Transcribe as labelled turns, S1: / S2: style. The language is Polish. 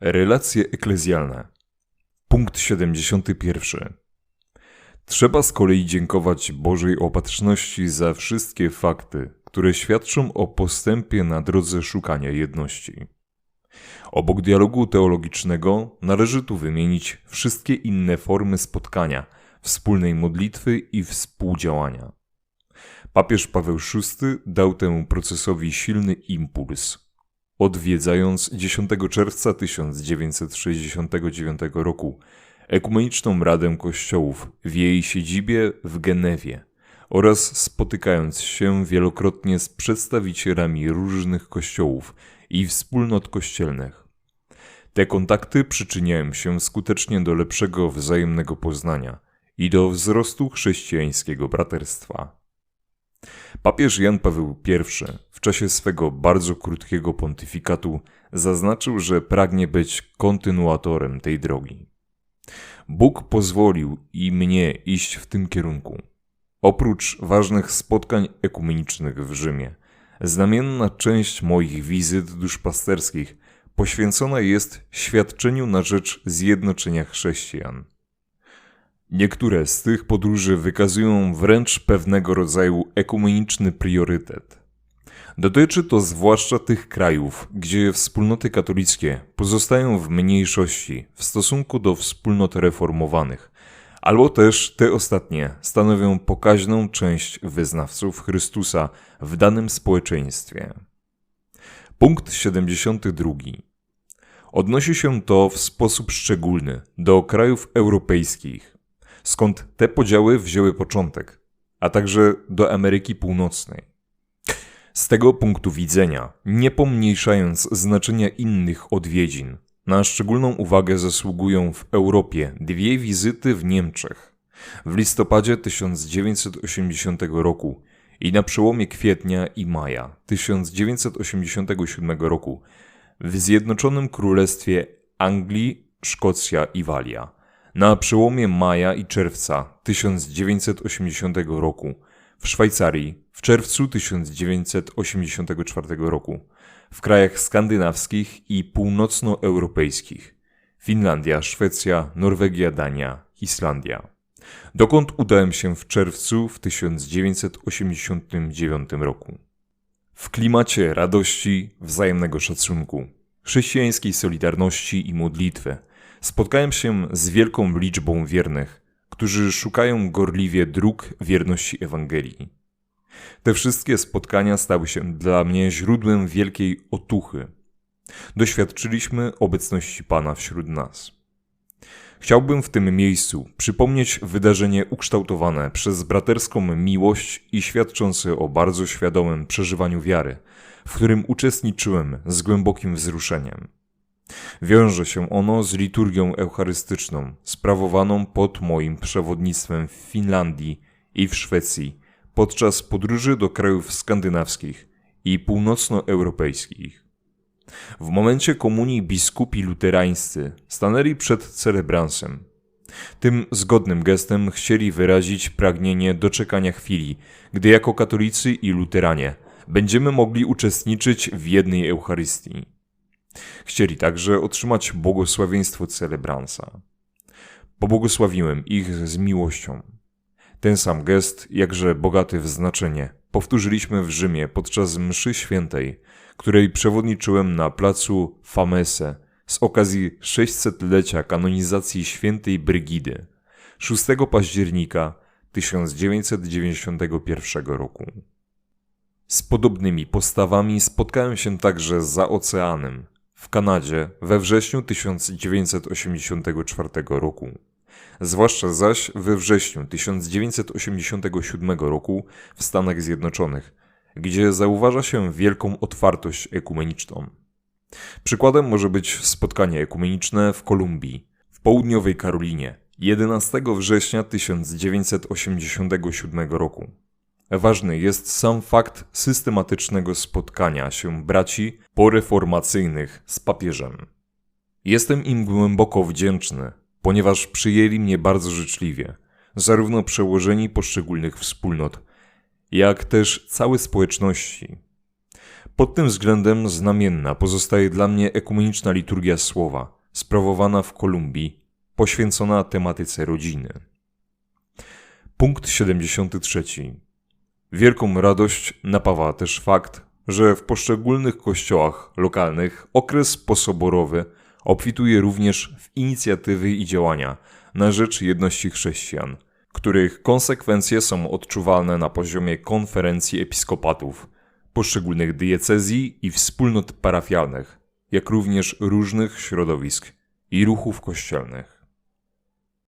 S1: Relacje eklezjalne. Punkt 71. Trzeba z kolei dziękować Bożej opatrzności za wszystkie fakty, które świadczą o postępie na drodze szukania jedności. Obok dialogu teologicznego należy tu wymienić wszystkie inne formy spotkania, wspólnej modlitwy i współdziałania. Papież Paweł VI dał temu procesowi silny impuls. Odwiedzając 10 czerwca 1969 roku Ekumeniczną Radę Kościołów w jej siedzibie w Genewie oraz spotykając się wielokrotnie z przedstawicielami różnych kościołów i wspólnot kościelnych. Te kontakty przyczyniają się skutecznie do lepszego wzajemnego poznania i do wzrostu chrześcijańskiego braterstwa. Papież Jan Paweł I czasie swego bardzo krótkiego pontyfikatu zaznaczył, że pragnie być kontynuatorem tej drogi. Bóg pozwolił i mnie iść w tym kierunku. Oprócz ważnych spotkań ekumenicznych w Rzymie, znamienna część moich wizyt duszpasterskich poświęcona jest świadczeniu na rzecz zjednoczenia chrześcijan. Niektóre z tych podróży wykazują wręcz pewnego rodzaju ekumeniczny priorytet. Dotyczy to zwłaszcza tych krajów, gdzie wspólnoty katolickie pozostają w mniejszości w stosunku do wspólnot reformowanych, albo też te ostatnie stanowią pokaźną część wyznawców Chrystusa w danym społeczeństwie. Punkt 72. Odnosi się to w sposób szczególny do krajów europejskich, skąd te podziały wzięły początek, a także do Ameryki Północnej. Z tego punktu widzenia, nie pomniejszając znaczenia innych odwiedzin, na szczególną uwagę zasługują w Europie dwie wizyty w Niemczech w listopadzie 1980 roku i na przełomie kwietnia i maja 1987 roku w Zjednoczonym Królestwie Anglii, Szkocja i Walia. Na przełomie maja i czerwca 1980 roku w Szwajcarii w czerwcu 1984 roku, w krajach skandynawskich i północnoeuropejskich Finlandia, Szwecja, Norwegia, Dania, Islandia. Dokąd udałem się w czerwcu w 1989 roku. W klimacie radości, wzajemnego szacunku, chrześcijańskiej solidarności i modlitwy spotkałem się z wielką liczbą wiernych, którzy szukają gorliwie dróg wierności Ewangelii. Te wszystkie spotkania stały się dla mnie źródłem wielkiej otuchy. Doświadczyliśmy obecności Pana wśród nas. Chciałbym w tym miejscu przypomnieć wydarzenie ukształtowane przez braterską miłość i świadczące o bardzo świadomym przeżywaniu wiary, w którym uczestniczyłem z głębokim wzruszeniem. Wiąże się ono z liturgią eucharystyczną, sprawowaną pod moim przewodnictwem w Finlandii i w Szwecji podczas podróży do krajów skandynawskich i północnoeuropejskich. W momencie komunii biskupi luterańscy stanęli przed celebransem. Tym zgodnym gestem chcieli wyrazić pragnienie doczekania chwili, gdy jako katolicy i luteranie będziemy mogli uczestniczyć w jednej Eucharystii. Chcieli także otrzymać błogosławieństwo celebransa. Pobłogosławiłem ich z miłością. Ten sam gest, jakże bogaty w znaczenie, powtórzyliśmy w Rzymie podczas mszy świętej, której przewodniczyłem na placu Famese z okazji 600-lecia kanonizacji świętej Brygidy 6 października 1991 roku. Z podobnymi postawami spotkałem się także za oceanem, w Kanadzie we wrześniu 1984 roku. Zwłaszcza zaś we wrześniu 1987 roku w Stanach Zjednoczonych, gdzie zauważa się wielką otwartość ekumeniczną. Przykładem może być spotkanie ekumeniczne w Kolumbii, w południowej Karolinie 11 września 1987 roku. Ważny jest sam fakt systematycznego spotkania się braci poreformacyjnych z papieżem. Jestem im głęboko wdzięczny, ponieważ przyjęli mnie bardzo życzliwie, zarówno przełożeni poszczególnych wspólnot, jak też całe społeczności. Pod tym względem znamienna pozostaje dla mnie ekumeniczna liturgia słowa, sprawowana w Kolumbii, poświęcona tematyce rodziny. Punkt 73. Wielką radość napawa też fakt, że w poszczególnych kościołach lokalnych okres posoborowy obfituje również w inicjatywy i działania na rzecz jedności chrześcijan, których konsekwencje są odczuwalne na poziomie konferencji episkopatów, poszczególnych diecezji i wspólnot parafialnych, jak również różnych środowisk i ruchów kościelnych.